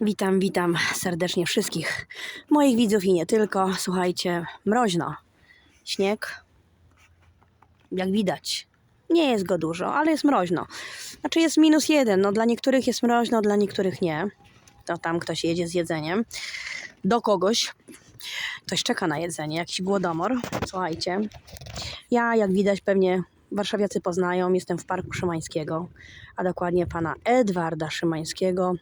Witam, witam serdecznie wszystkich moich widzów i nie tylko. Słuchajcie, mroźno. Śnieg, jak widać, nie jest go dużo, ale jest mroźno. Znaczy jest minus jeden. No dla niektórych jest mroźno, dla niektórych nie. To tam ktoś jedzie z jedzeniem. Do kogoś. Ktoś czeka na jedzenie, jakiś głodomor. Słuchajcie, ja jak widać pewnie warszawiacy poznają, jestem w Parku Szymańskiego, a dokładnie pana Edwarda Szymańskiego.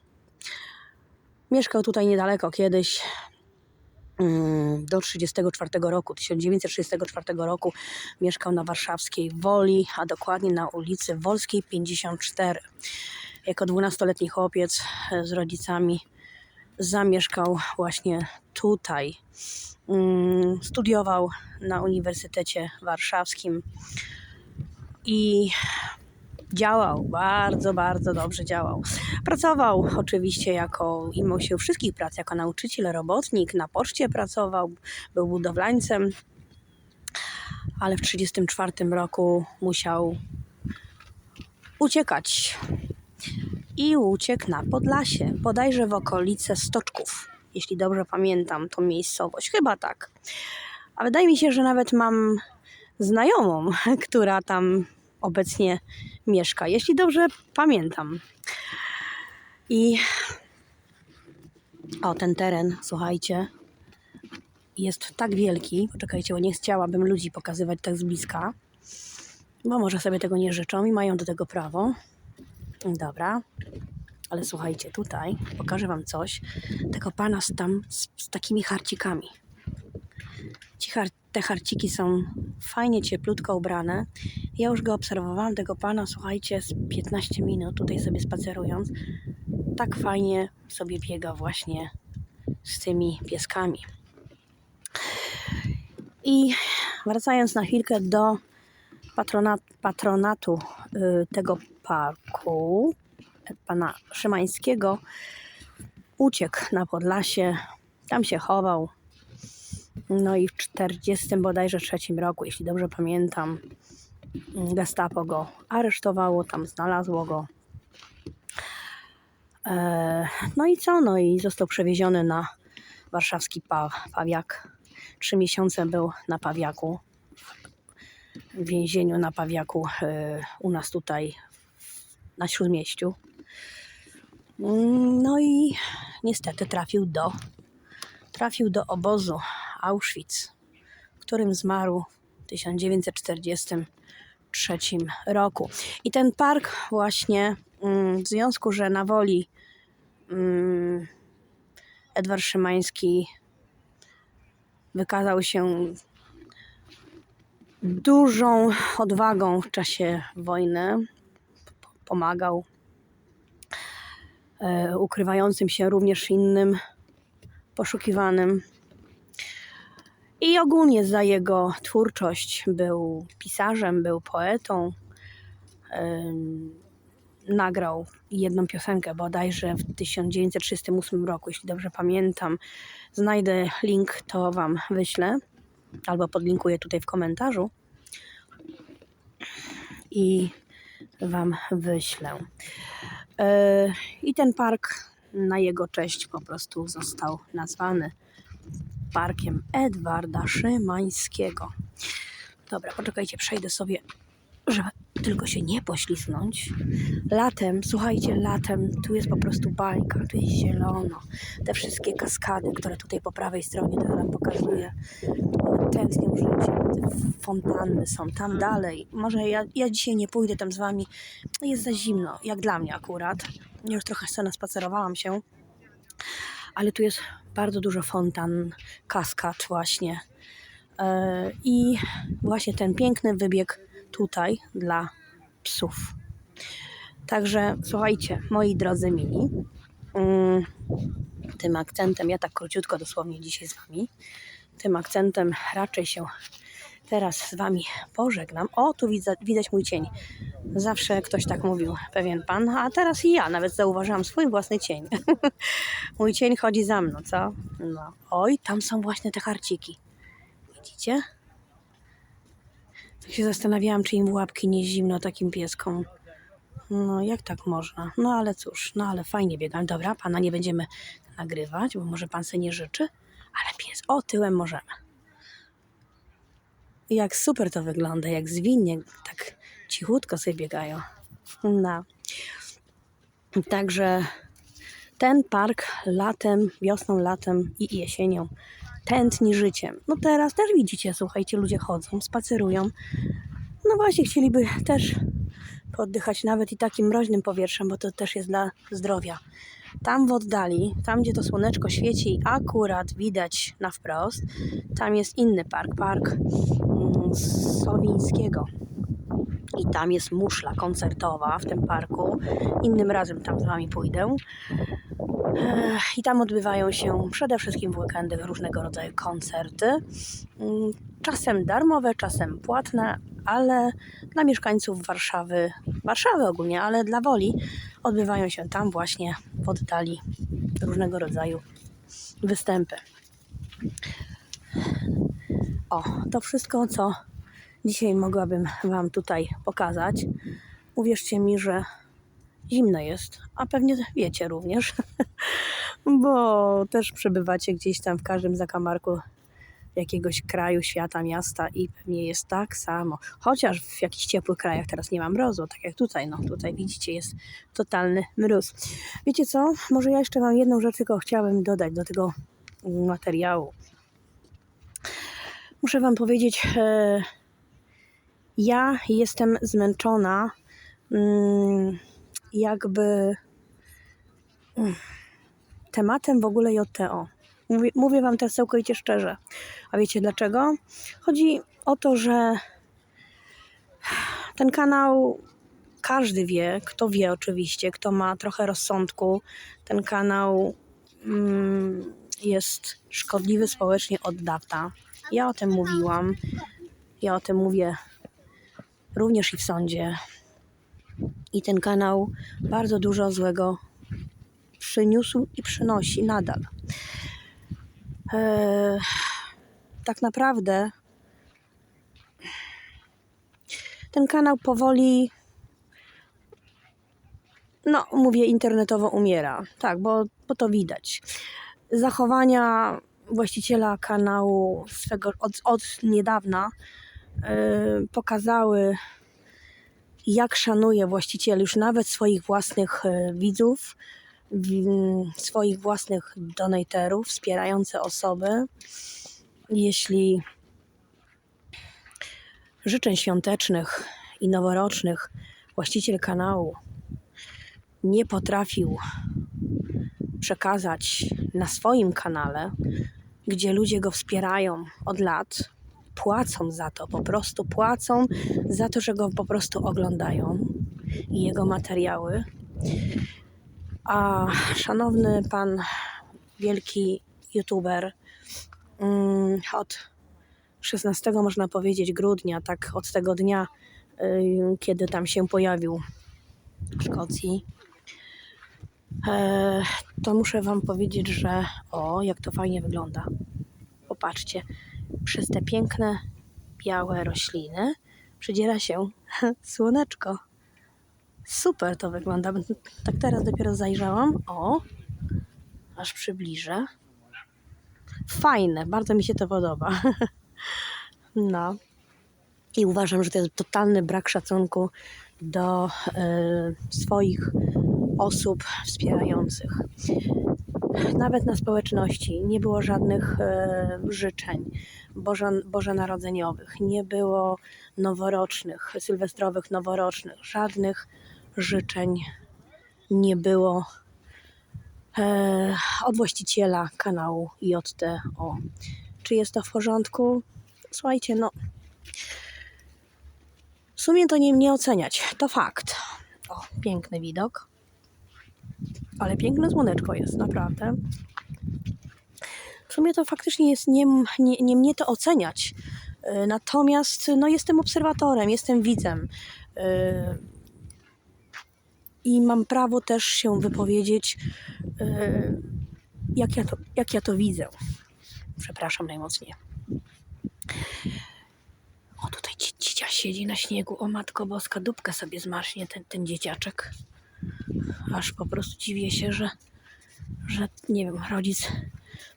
Mieszkał tutaj niedaleko kiedyś, mm, do 1934 roku, 1934 roku mieszkał na warszawskiej Woli, a dokładnie na ulicy Wolskiej 54. Jako 12-letni chłopiec e, z rodzicami zamieszkał właśnie tutaj. Mm, Studiował na Uniwersytecie Warszawskim i działał, bardzo, bardzo dobrze działał. Pracował oczywiście jako, imał się wszystkich prac, jako nauczyciel, robotnik, na poczcie pracował, był budowlańcem, ale w 1934 roku musiał uciekać. I uciekł na Podlasie, bodajże w okolice Stoczków, jeśli dobrze pamiętam tą miejscowość. Chyba tak. A wydaje mi się, że nawet mam znajomą, która tam obecnie mieszka, jeśli dobrze pamiętam. I o ten teren, słuchajcie, jest tak wielki. Poczekajcie, bo nie chciałabym ludzi pokazywać tak z bliska, bo może sobie tego nie życzą i mają do tego prawo. Dobra. Ale słuchajcie, tutaj pokażę Wam coś. Tego pana z tam z, z takimi harcikami. Ci har te harciki są fajnie, cieplutko ubrane. Ja już go obserwowałam, tego pana, słuchajcie, z 15 minut tutaj sobie spacerując. Tak fajnie sobie biega właśnie z tymi pieskami. I wracając na chwilkę do patronat, patronatu y, tego parku, pana Szymańskiego, uciekł na Podlasie, tam się chował. No i w 40 bodajże trzecim roku, jeśli dobrze pamiętam, Gestapo go aresztowało, tam znalazło go. E, No i co? No i został przewieziony na warszawski pa Pawiak. Trzy miesiące był na Pawiaku, w więzieniu na Pawiaku e, u nas tutaj na Śródmieściu. Mm, No i niestety trafił do, trafił do obozu Auschwitz, w którym zmarł w 1943 roku. I ten park właśnie, mm, w związku, że na woli mm, Edward Szymański wykazał się dużą odwagą w czasie wojny, pomagał e, ukrywającym się również innym poszukiwanym. I ogólnie za jego twórczość był pisarzem, był poetą. Nagrał jedną piosenkę bodajże w 1938 roku, jeśli dobrze pamiętam. Znajdę link, to Wam wyślę, albo podlinkuję tutaj w komentarzu i Wam wyślę. Yy, I ten park na jego cześć po prostu został nazwany parkiem Edwarda Szymańskiego. Dobra, poczekajcie, przejdę sobie, żeby tylko się nie poślizgnąć. Latem, słuchajcie, latem tu jest po prostu bajka, tu jest zielono. Te wszystkie kaskady, które tutaj po prawej stronie to. One tętnią życiem. Te fontanny są tam dalej. Może ja, ja dzisiaj nie pójdę tam z wami. Jest za zimno, jak dla mnie akurat. Już trochę sobie naspacerowałam się ale tu jest bardzo dużo fontan, kaskad właśnie. E, I właśnie ten piękny wybieg tutaj dla psów. Także słuchajcie, moi drodzy mili, mm, tym akcentem, ja tak króciutko dosłownie dzisiaj z Wami, tym akcentem raczej się teraz z Wami pożegnam. O, tu widzę, widać mój cień. Zawsze ktoś tak mówił, pewien pan, a teraz i ja nawet zauważyłam swój własny cień. mój cień chodzi za mną, co? No. Oj, tam są właśnie te harciki. Widzicie? Tak się zastanawiałam, czy im łapki nie zimno takim pieskom. No, jak tak można? No, ale cóż, no, ale fajnie biegam. Dobra, pana nie będziemy nagrywać, bo może pan se nie życzy, ale pies, o, tyłem możemy. Jak super to wygląda, jak zwinnie, tak cichutko sobie biegają. No. Także ten park latem, wiosną, latem i jesienią tętni życiem. No teraz też widzicie, słuchajcie, ludzie chodzą, spacerują. No właśnie, chcieliby też poddychać nawet i takim mroźnym powietrzem, bo to też jest dla zdrowia. Tam w oddali, tam gdzie to słoneczko świeci, akurat widać na wprost, tam jest inny park, park mm, Sowińskiego. I tam jest muszla koncertowa w tym parku. Innym razem tam z wami pójdę. I tam odbywają się przede wszystkim w weekendy różnego rodzaju koncerty. Mm, Czasem darmowe, czasem płatne, ale dla mieszkańców Warszawy, Warszawy ogólnie, ale dla woli odbywają się tam właśnie w oddali różnego rodzaju występy. O, to wszystko, co dzisiaj mogłabym Wam tutaj pokazać. Uwierzcie mi, że zimno jest, a pewnie wiecie również, bo też przebywacie gdzieś tam w każdym zakamarku jakiegoś kraju, świata, miasta i pewnie jest tak samo. Chociaż w jakichś ciepłych krajach teraz nie ma mrozu, tak jak tutaj, no tutaj widzicie jest totalny mróz. Wiecie co? Może ja jeszcze mam jedną rzecz, tylko chciałabym dodać do tego materiału. Muszę Wam powiedzieć, e, ja jestem zmęczona mm, jakby mm, tematem w ogóle JTO. Mówię, mówię Wam teraz całkowicie szczerze. A wiecie dlaczego? Chodzi o to, że ten kanał każdy wie, kto wie oczywiście, kto ma trochę rozsądku. Ten kanał mm, jest szkodliwy społecznie od dawna. Ja o tym mówiłam. Ja o tym mówię również i w sądzie. I ten kanał bardzo dużo złego przyniósł i przynosi nadal. Eee, tak naprawdę ten kanał powoli, no mówię internetowo umiera. Tak, bo, bo to widać. Zachowania właściciela kanału swego od, od niedawna pokazały, jak szanuje właściciel już nawet swoich własnych yy, widzów, swoich własnych donaterów, wspierające osoby. Jeśli życzeń świątecznych i noworocznych właściciel kanału nie potrafił przekazać na swoim kanale, gdzie ludzie go wspierają od lat, płacą za to, po prostu płacą za to, że go po prostu oglądają i jego materiały. A szanowny pan, wielki youtuber, mm, od 16 można powiedzieć grudnia, tak od tego dnia, y, kiedy tam się pojawił w Szkocji, e, to muszę wam powiedzieć, że o, jak to fajnie wygląda. Popatrzcie, przez te piękne, białe rośliny przedziera się słoneczko. Super to wygląda. Tak teraz dopiero zajrzałam. O, aż przybliżę. Fajne, bardzo mi się to podoba. No. I uważam, że to jest totalny brak szacunku do e, swoich osób wspierających. Nawet na społeczności nie było żadnych e, życzeń bożo, bożonarodzeniowych, nie było noworocznych, sylwestrowych, noworocznych, żadnych życzeń nie było e, od właściciela kanału JTO. Czy jest to w porządku? Słuchajcie, no. W sumie to nie mnie oceniać, to fakt. O, piękny widok. Ale piękne słoneczko jest, naprawdę. W sumie to faktycznie jest nie, nie, nie mnie to oceniać. E, Natomiast no, jestem obserwatorem, jestem widzem. E, I mam prawo też się wypowiedzieć, e, jak ja to, jak ja to widzę. Przepraszam najmocniej. O, tutaj ci, dzieciasi siedzi na śniegu. O matko boska, dupkę sobie zmarznie ten, ten dzieciaczek. Aż po prostu dziwię się, że, że nie wiem, rodzic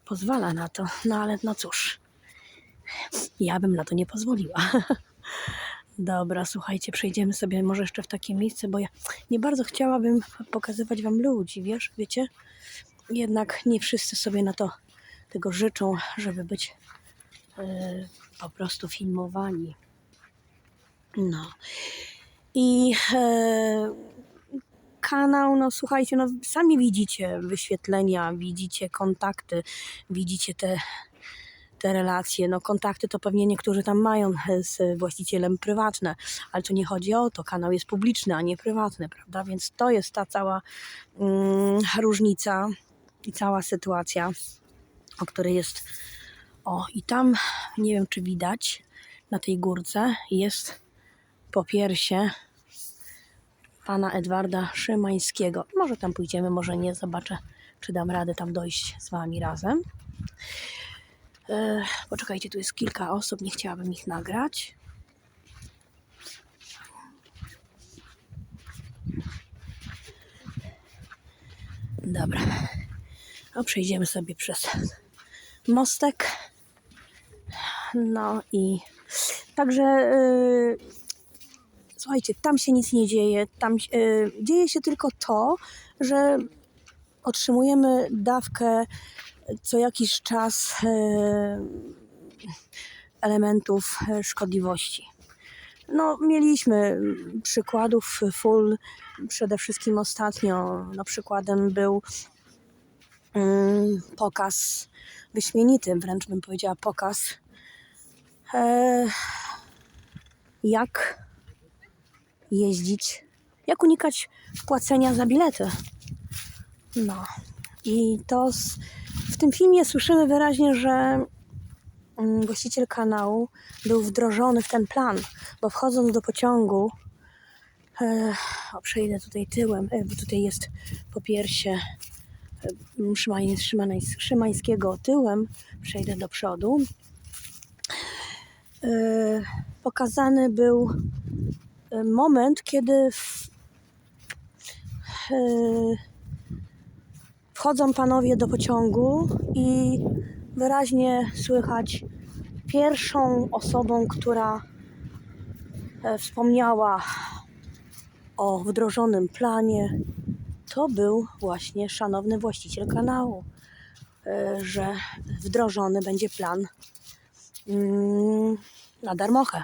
pozwala na to. No ale no cóż, ja bym na to nie pozwoliła. Dobra, słuchajcie, przejdziemy sobie może jeszcze w takie miejsce, bo ja nie bardzo chciałabym pokazywać wam ludzi, wiesz, wiecie? Jednak nie wszyscy sobie na to tego życzą, żeby być e, po prostu filmowani. No. I e, kanał, no słuchajcie, no sami widzicie wyświetlenia, widzicie kontakty, widzicie te, te relacje. No kontakty to pewnie niektórzy tam mają z właścicielem prywatne, ale tu nie chodzi o to. Kanał jest publiczny, a nie prywatny, prawda? Więc to jest ta cała mm, różnica i cała sytuacja, o której jest. O, i tam nie wiem, czy widać na tej górce jest popiersie pana Edwarda Szymańskiego. Może tam pójdziemy, może nie, zobaczę, czy dam radę tam dojść z wami razem. Poczekajcie, tu jest kilka osób, nie chciałabym ich nagrać. Dobra. No, przejdziemy sobie przez mostek. No i także yy, słuchajcie, tam się nic nie dzieje. Tam yy, dzieje się tylko to, że otrzymujemy dawkę co jakiś czas yy, elementów e, szkodliwości. No, mieliśmy przykładów full, przede wszystkim ostatnio. No, przykładem był mm, pokaz wyśmienity, wręcz bym powiedziała pokaz, e, jak jeździć, jak unikać płacenia za bilety. No i to z, w tym filmie słyszymy wyraźnie, że mm, właściciel kanału był wdrożony w ten plan, bo wchodząc do pociągu, e, o, przejdę tutaj tyłem, e, bo tutaj jest popiersie e, Szymań, Szymań, Szymańskiego tyłem, przejdę do przodu. E, pokazany był e, moment, kiedy w, e, wchodzą panowie do pociągu i wyraźnie słychać pierwszą osobą, która e, wspomniała o wdrożonym planie, to był właśnie szanowny właściciel kanału, e, że wdrożony będzie plan mm, na darmochę.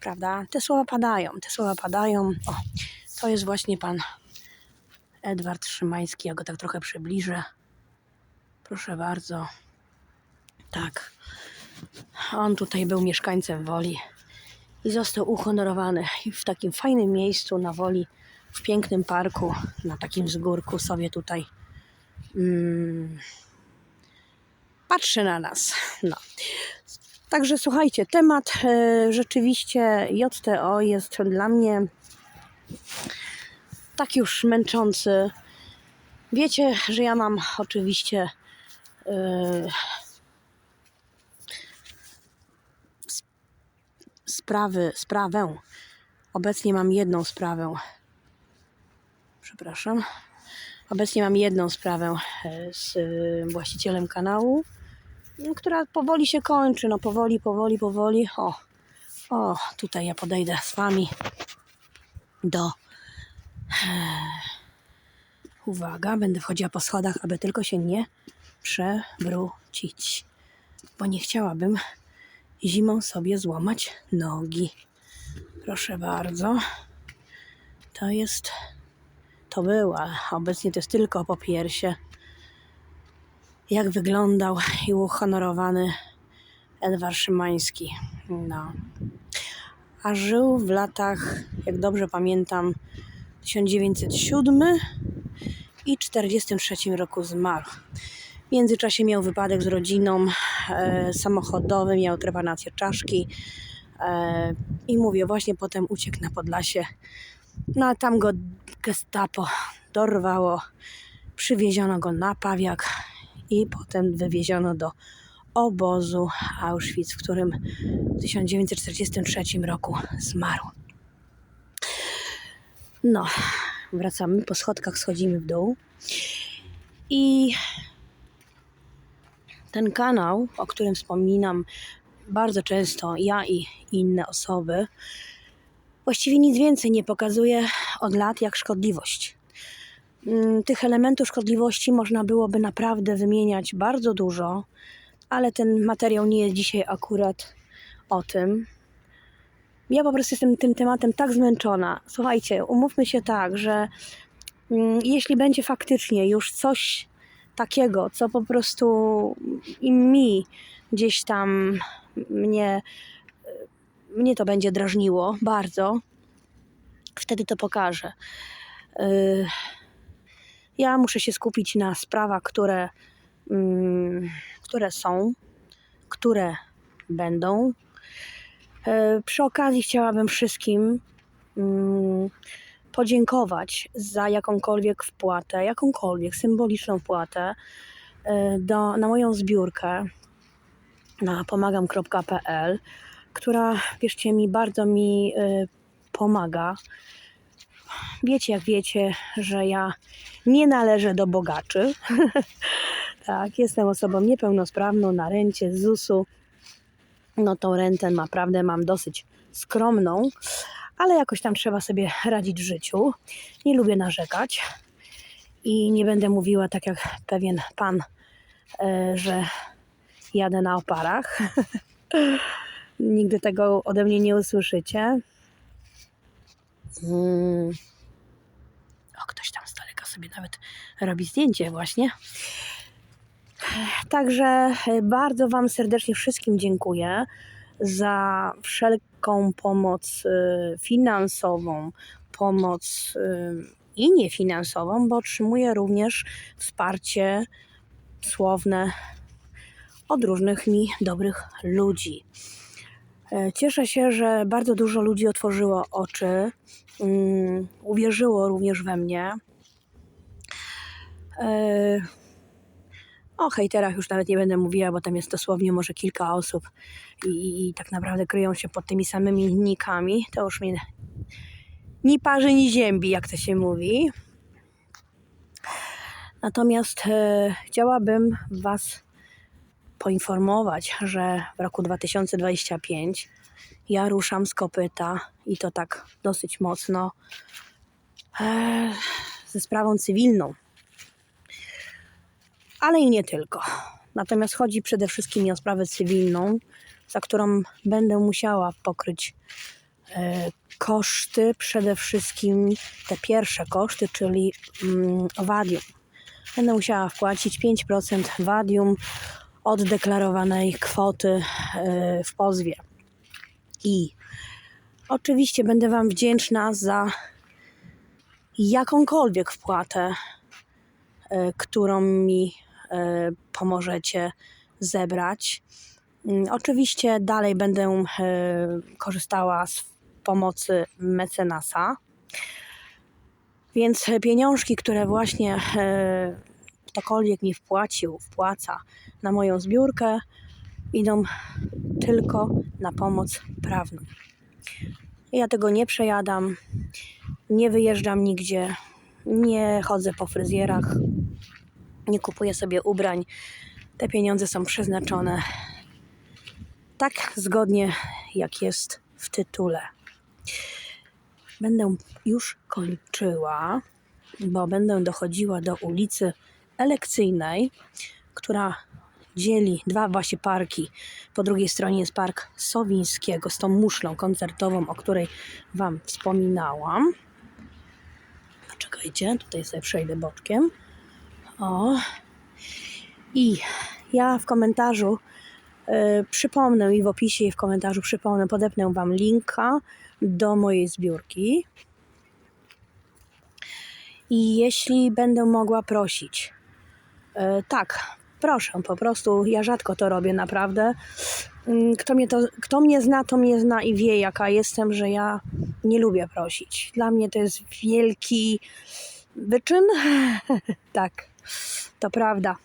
Prawda? Te słowa padają, te słowa padają. O, to jest właśnie pan Edward Szymański. Ja go tak trochę przybliżę. Proszę bardzo. Tak. On tutaj był mieszkańcem Woli i został uhonorowany w takim fajnym miejscu na Woli, w pięknym parku, na takim wzgórku sobie tutaj mm, patrzy na nas. No. Także słuchajcie, temat e, rzeczywiście JTO jest dla mnie tak już męczący. Wiecie, że ja mam oczywiście e, sprawy, sprawę. Obecnie mam jedną sprawę. Przepraszam. Obecnie mam jedną sprawę e, z właścicielem kanału, która powoli się kończy. No powoli, powoli, powoli. O, o, tutaj ja podejdę z wami do. e, Uwaga, będę wchodziła po schodach, aby tylko się nie przewrócić, bo nie chciałabym zimą sobie złamać nogi. Proszę bardzo. To jest. To była. Obecnie to jest tylko po piersie. Jak wyglądał i uhonorowany Edward Szymański. No. A żył w latach, jak dobrze pamiętam, 1907 i 43 roku zmarł. W międzyczasie miał wypadek z rodziną e, samochodowy, miał trepanację czaszki e, i mówię, właśnie potem uciekł na Podlasie. No a tam go gestapo dorwało, przywieziono go na Pawiak i potem wywieziono do obozu Auschwitz, w którym w 1943 roku zmarł. No, wracamy po schodkach, schodzimy w dół. I ten kanał, o którym wspominam bardzo często, ja i inne osoby, właściwie nic więcej nie pokazuje od lat jak szkodliwość. Mm, Tych elementów szkodliwości można byłoby naprawdę wymieniać bardzo dużo, ale ten materiał nie jest dzisiaj akurat o tym. Ja po prostu jestem tym tematem tak zmęczona. Słuchajcie, umówmy się tak, że mm, jeśli będzie faktycznie już coś takiego, co po prostu i mi gdzieś tam mnie, mnie to będzie drażniło bardzo, wtedy to pokażę. Yy, Ja muszę się skupić na sprawach, które, mm, które są, które będą. Yy, Przy okazji chciałabym wszystkim mm, podziękować za jakąkolwiek wpłatę, jakąkolwiek symboliczną wpłatę y, do, na moją zbiórkę na pomagam.pl, która, wierzcie mi, bardzo mi y, pomaga. Wiecie, jak wiecie, że ja nie należę do bogaczy. tak, jestem osobą niepełnosprawną na rencie z ZUS-u. No tą rentę naprawdę mam dosyć skromną, ale jakoś tam trzeba sobie radzić w życiu. Nie lubię narzekać i nie będę mówiła tak jak pewien pan, e, że jadę na oparach. Nigdy tego ode mnie nie usłyszycie. O, ktoś tam z daleka sobie nawet robi zdjęcie właśnie. Także e, bardzo Wam serdecznie wszystkim dziękuję za wszelką pomoc y, finansową, pomoc y, i niefinansową, bo otrzymuję również wsparcie słowne od różnych mi dobrych ludzi. E, Cieszę się, że bardzo dużo ludzi otworzyło oczy, mm, uwierzyło również we mnie. E, O hejterach już nawet nie będę mówiła, bo tam jest dosłownie może kilka osób i, i, i tak naprawdę kryją się pod tymi samymi nikami. To już mnie ni parzy, ni ziębi, jak to się mówi. Natomiast e, chciałabym Was poinformować, że w roku 2025 ja ruszam z kopyta i to tak dosyć mocno e, ze sprawą cywilną. Ale i nie tylko. Natomiast chodzi przede wszystkim o sprawę cywilną, za którą będę musiała pokryć e, koszty, przede wszystkim te pierwsze koszty, czyli mm, wadium. Będę musiała wpłacić 5% wadium od deklarowanej kwoty e, w pozwie. I oczywiście będę Wam wdzięczna za jakąkolwiek wpłatę, e, którą mi e, pomożecie zebrać. Mm, Oczywiście dalej będę korzystała z pomocy mecenasa. Więc pieniążki, które właśnie ktokolwiek mi wpłacił, wpłaca na moją zbiórkę, idą tylko na pomoc prawną. Ja tego nie przejadam, nie wyjeżdżam nigdzie, nie chodzę po fryzjerach, nie kupuję sobie ubrań. Te pieniądze są przeznaczone tak zgodnie, jak jest w tytule. Będę już kończyła, bo będę dochodziła do ulicy Elekcyjnej, która dzieli dwa właśnie parki. Po drugiej stronie jest park Sowińskiego z tą muszlą koncertową, o której Wam wspominałam. Poczekajcie, tutaj sobie przejdę boczkiem. O. I ja w komentarzu y, przypomnę i w opisie i w komentarzu przypomnę, podepnę Wam linka do mojej zbiórki. I jeśli będę mogła prosić, e, tak, proszę po prostu, ja rzadko to robię naprawdę. Mm, Kto mnie, to, kto mnie zna, to mnie zna i wie, jaka jestem, że ja nie lubię prosić. Dla mnie to jest wielki wyczyn. tak, to prawda.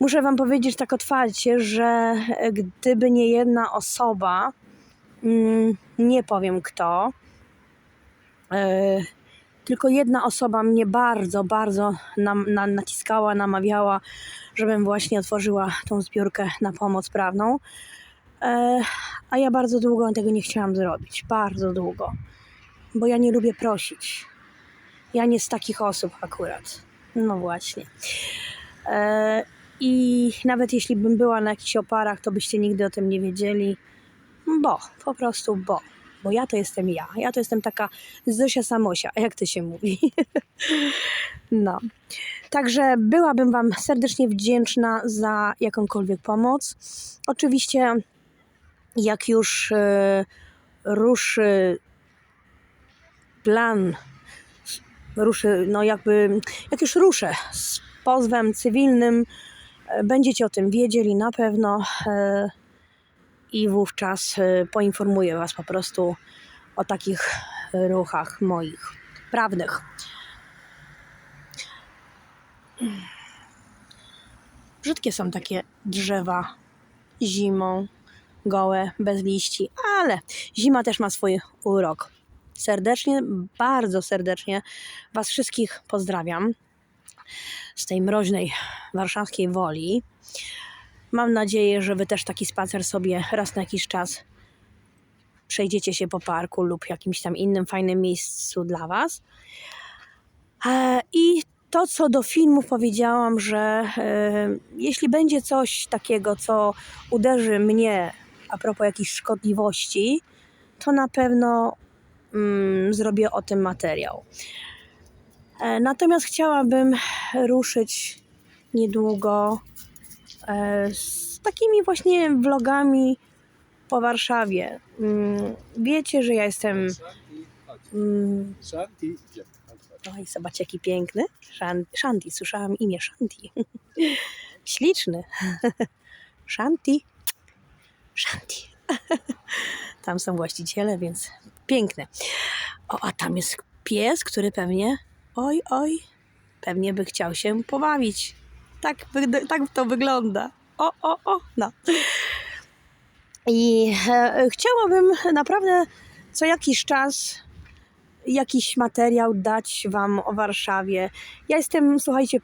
muszę Wam powiedzieć tak otwarcie, że e, gdyby nie jedna osoba, mm, nie powiem kto, e, tylko jedna osoba mnie bardzo, bardzo nam, na, naciskała, namawiała, żebym właśnie otworzyła tą zbiórkę na pomoc prawną. E, a ja bardzo długo tego nie chciałam zrobić. Bardzo długo. Bo ja nie lubię prosić. Ja nie z takich osób akurat. No właśnie. E, I nawet jeśli bym była na jakichś oparach, to byście nigdy o tym nie wiedzieli. Bo, po prostu bo. Bo ja to jestem ja. Ja to jestem taka Zosia Samosia, jak to się mówi. no. Także byłabym Wam serdecznie wdzięczna za jakąkolwiek pomoc. Oczywiście, jak już e, ruszy plan, ruszy, no jakby, jak już ruszę z pozwem cywilnym, e, będziecie o tym wiedzieli na pewno e, i wówczas e, poinformuję Was po prostu o takich ruchach moich prawnych. Brzydkie są takie drzewa zimą, gołe, bez liści, ale zima też ma swój urok. Serdecznie, bardzo serdecznie Was wszystkich pozdrawiam z tej mroźnej warszawskiej woli. Mam nadzieję, że Wy też taki spacer sobie raz na jakiś czas przejdziecie się po parku lub jakimś tam innym fajnym miejscu dla Was. E, I to, co do filmów powiedziałam, że e, jeśli będzie coś takiego, co uderzy mnie a propos jakichś szkodliwości, to na pewno mm, zrobię o tym materiał. E, natomiast chciałabym ruszyć niedługo z takimi właśnie vlogami po Warszawie. Mm, Wiecie, że ja jestem. Mm, Shanti, idzie. Oj, zobacz jaki piękny. Shan- Shanti, słyszałam imię Shanti. Śliczny. Shanti. Shanti. Tam są właściciele, więc piękne. O, a tam jest pies, który pewnie, oj, oj, pewnie by chciał się pobawić. Tak, tak to wygląda. O, o, o, no. I e, chciałabym naprawdę co jakiś czas jakiś materiał dać Wam o Warszawie. Ja jestem, słuchajcie,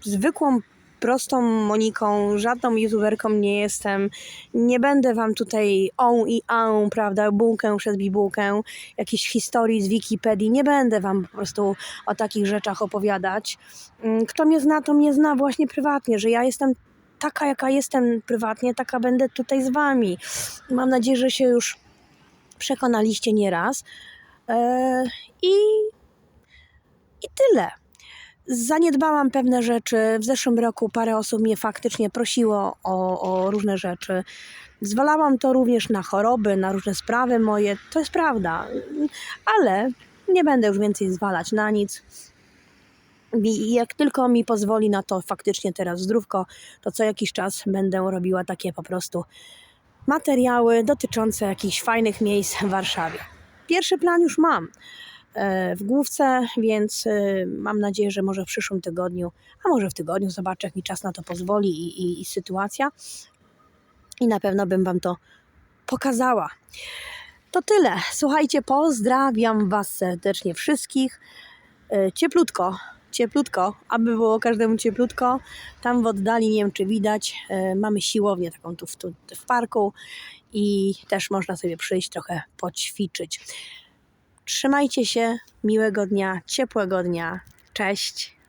zwykłą, prostą Moniką, żadną youtuberką nie jestem. Nie będę Wam tutaj on i on, prawda, bułkę przez bibułkę, jakichś historii z Wikipedii. Nie będę Wam po prostu o takich rzeczach opowiadać. Mm, Kto mnie zna, to mnie zna właśnie prywatnie, że ja jestem taka, jaka jestem prywatnie, taka będę tutaj z Wami. Mam nadzieję, że się już przekonaliście nieraz. E, I, I tyle. Zaniedbałam pewne rzeczy. W zeszłym roku parę osób mnie faktycznie prosiło o, o różne rzeczy. Zwalałam to również na choroby, na różne sprawy moje. To jest prawda. Ale nie będę już więcej zwalać na nic. I jak tylko mi pozwoli na to faktycznie teraz zdrówko, to co jakiś czas będę robiła takie po prostu materiały dotyczące jakichś fajnych miejsc w Warszawie. Pierwszy plan już mam w główce, więc e, mam nadzieję, że może w przyszłym tygodniu, a może w tygodniu, zobaczę jak mi czas na to pozwoli i, i, i sytuacja. I na pewno bym Wam to pokazała. To tyle. Słuchajcie, pozdrawiam Was serdecznie wszystkich. E, Cieplutko, cieplutko, aby było każdemu cieplutko. Tam w oddali, nie wiem czy widać, e, mamy siłownię taką tu w, tu w parku i też można sobie przyjść trochę poćwiczyć. Trzymajcie się, miłego dnia, ciepłego dnia. Cześć.